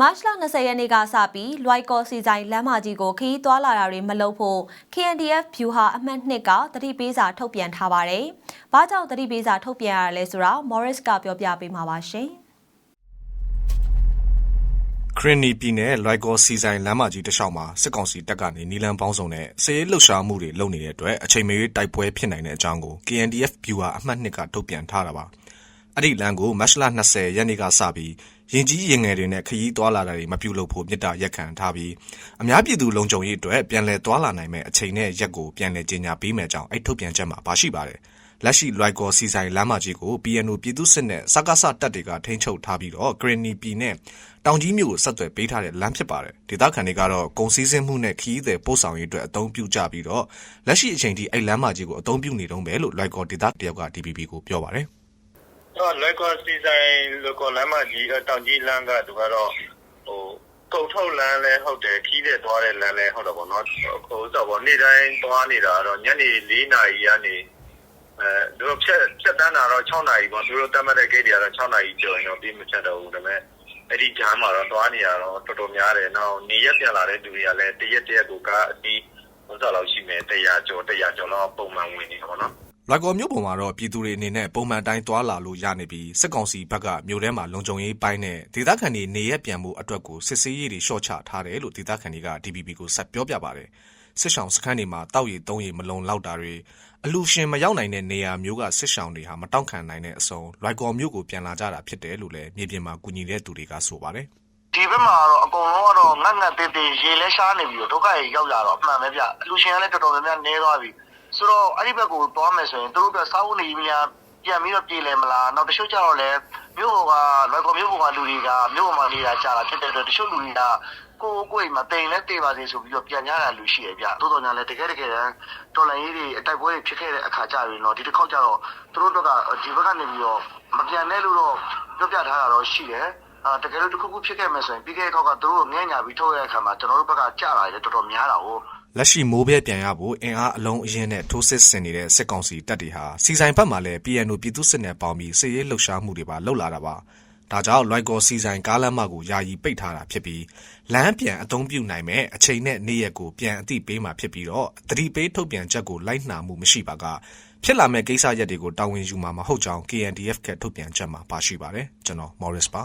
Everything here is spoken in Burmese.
မတ်လ20ရက်နေ့ကစပြီးလွိုက်ကော်စီဆိုင်လမ်းမကြီးကိုခရီးသွားလာတာတွေမလုပ်ဖို့ KNDF ဖြူဟာအမှတ်2ကတတိပေးစာထုတ်ပြန်ထားပါတယ်။ဘာကြောင့်တတိပေးစာထုတ်ပြန်ရလဲဆိုတာ Morris ကပြောပြပေးမှာပါရှင်။ခရင်နီပြည်နယ်လွိုက်ကော်စီဆိုင်လမ်းမကြီးတစ်လျှောက်မှာစစ်ကောင်စီတပ်ကနေနီလန်ပေါင်းစုံနဲ့စစ်ရေးလှုပ်ရှားမှုတွေလုပ်နေတဲ့အတွက်အချိန်မရွေးတိုက်ပွဲဖြစ်နိုင်တဲ့အကြောင်းကို KNDF ဗျူဟာအမှတ်2ကထုတ်ပြန်ထားတာပါ။ အဲ့ဒီလမ်းကိုမတ်လ20ရက်နေ့ကစပြီးရင်ကြီးရင်ငယ်တွေနဲ့ခရီးသွားလာတာတွေမပြုလုပ်ဖို့မြစ်တာရက်ခံထားပြီးအများပြည်သူလုံခြုံရေးအတွက်ပြန်လည်သွားလာနိုင်မဲ့အချိန်နဲ့ရက်ကိုပြန်လည်ကြီးညာပေးမယ်ကြောင်းအဲ့ထုတ်ပြန်ချက်မှာပါရှိပါတယ်။လက်ရှိလွိုက်ကော်စီဆိုင်လမ်းမကြီးကို PNO ပြည်သူစစ်နဲ့စကားစတပ်တွေကထိန်းချုပ်ထားပြီးတော့ဂရနီပြည်နဲ့တောင်ကြီးမြို့ကိုဆက်သွယ်ပေးထားတဲ့လမ်းဖြစ်ပါတယ်။ဒေသခံတွေကတော့ကုန်စည်စင်းမှုနဲ့ခရီးသည်ပို့ဆောင်ရေးအတွက်အသုံးပြုကြပြီးတော့လက်ရှိအချိန်ထိအဲ့လမ်းမကြီးကိုအသုံးပြုနေတုန်းပဲလို့လွိုက်ကော်ဒေသတယောက်က DPP ကိုပြောပါတယ်။ တော့လက်ကောစီဆိုင်လောကလမ်းမကြီးတောင်ကြီးလမ်းကသူကတော့ဟိုကုတ်ထုတ်လမ်းလဲဟုတ်တယ်ခီးတဲ့သွားတဲ့လမ်းလဲဟုတ်တယ်ပေါ့နော်ဟိုဆိုတော့နေ့တိုင်းသွားနေတာတော့ညနေ4နာရီကနေအဲသူတို့ဖြတ်ဖြတ်တန်းတာတော့6နာရီပေါ့သူတို့တတ်မှတ်တဲ့ဂိတ်တွေကတော့6နာရီကျော်ရင်တော့ပြီးမဖြတ်တော့ဘူးဒါပေမဲ့အဲ့ဒီဂျမ်းမှာတော့သွားနေရတော့တော်တော်များတယ်နောက်နေရက်ပြန်လာတဲ့လူတွေကလည်းတရက်တရက်ကိုကားအတီးဟိုစားလောက်ရှိမယ်100ကျော်100ကျော်လောက်ပုံမှန်ဝင်နေတယ်ပေါ့နော် လွိုက်ကော်မြို့ပေါ်မှာတော့ပြည်သူတွေအနေနဲ့ပုံမှန်အတိုင်းသွားလာလို့ရနေပြီးစစ်ကောင်စီဘက်ကမြို့ထဲမှာလုံခြုံရေးပိုင်းနဲ့ဒေသခံတွေနေရက်ပြန်မှုအတွက်ကိုစစ်ဆေးရေးတွေရှော့ချထားတယ်လို့ဒေသခံတွေက DPP ကိုဆက်ပြောပြပါတယ်စစ်ဆောင်စခန်းတွေမှာတောက်ရည်သုံးရည်မလုံလောက်တာတွေအလူရှင်မရောက်နိုင်တဲ့နေရာမျိုးကစစ်ဆောင်တွေဟာမတောင့်ခံနိုင်တဲ့အစုံလွိုက်ကော်မြို့ကိုပြန်လာကြတာဖြစ်တယ်လို့လည်းမြေပြင်မှာကူညီတဲ့သူတွေကဆိုပါတယ်ဒီဘက်မှာတော့အကုန်လုံးကတော့ငတ်ငတ်သေးသေးရေလဲရှားနေပြီတော့ဒုက္ခရေရောက်လာတော့အမှန်ပဲဗျအလူရှင်ကလည်းတော်တော်များများနေသွားပြီ ဆိုတော့အဲ့ဒီဘက်ကိုသွားမယ်ဆိုရင်တို့တို့ကစားဝတ်နေကြီးများပြန်ပြီးတော့ပြည်လဲမလားနောက်တချို့ကျတော့လည်းမြို့ပေါ်ကလွယ်ကော်မြို့ပေါ်ကလူတွေကမြို့ပေါ်မှာနေတာကြာတာဖြစ်တဲ့အတွက်တချို့လူတွေကကိုကိုယ်မှာတိမ်လဲတေးပါစေဆိုပြီးတော့ပြန်ကြတာလူရှိရဗျတိုးတော်ညာလဲတကယ်တကယ်တမ်းတော်လိုင်းရေးတွေအတိုက်ပွဲတွေဖြစ်ခဲ့တဲ့အခါကြရင်တော့ဒီတစ်ခေါက်ကျတော့တို့တို့ကဒီဘက်ကနေပြီးတော့မပြန်နဲ့လို့တော့ပြောပြထားတာတော့ရှိတယ်အာတကယ်လို့တစ်ခုခုဖြစ်ခဲ့မယ်ဆိုရင်ပြီးခဲ့တဲ့ခေါက်ကသူတို့ကိုငဲ့ညာပြီးထုတ်ရတဲ့အခါမှာကျွန်တော်တို့ဘက်ကကြာလာတယ်တော်တော်များတာဟုတ် လက်ရှိမိုးဘဲပြန်ရဖို့အင်အားအလုံးအရင်နဲ့ထိုးစစ်ဆင်နေတဲ့စစ်ကောင်စီတပ်တွေဟာစီဆိုင်ဘက်မှာလည်း PNO ပြည်သူစစ်နဲ့ပေါင်းပြီးစစ်ရေးလှုပ်ရှားမှုတွေပါလှုပ်လာတာပါဒါကြောင့်လွိုက်ကော်စီဆိုင်ကားလမ်းမကိုယာယီပိတ်ထားတာဖြစ်ပြီးလမ်းပြန်အသုံးပြုနိုင်မဲ့အချိန်နဲ့နေ့ရက်ကိုပြန်အသိပေးမှာဖြစ်ပြီးတော့တတိပေးထုတ်ပြန်ချက်ကိုလိုက်နှာမှုမရှိပါကဖြစ်လာမဲ့ကိစ္စရက်တွေကိုတာဝန်ယူမှာမဟုတ်ကြောင်း KNDF ကထုတ်ပြန်ချက်မှာပါရှိပါတယ်ကျွန်တော် Morris ပါ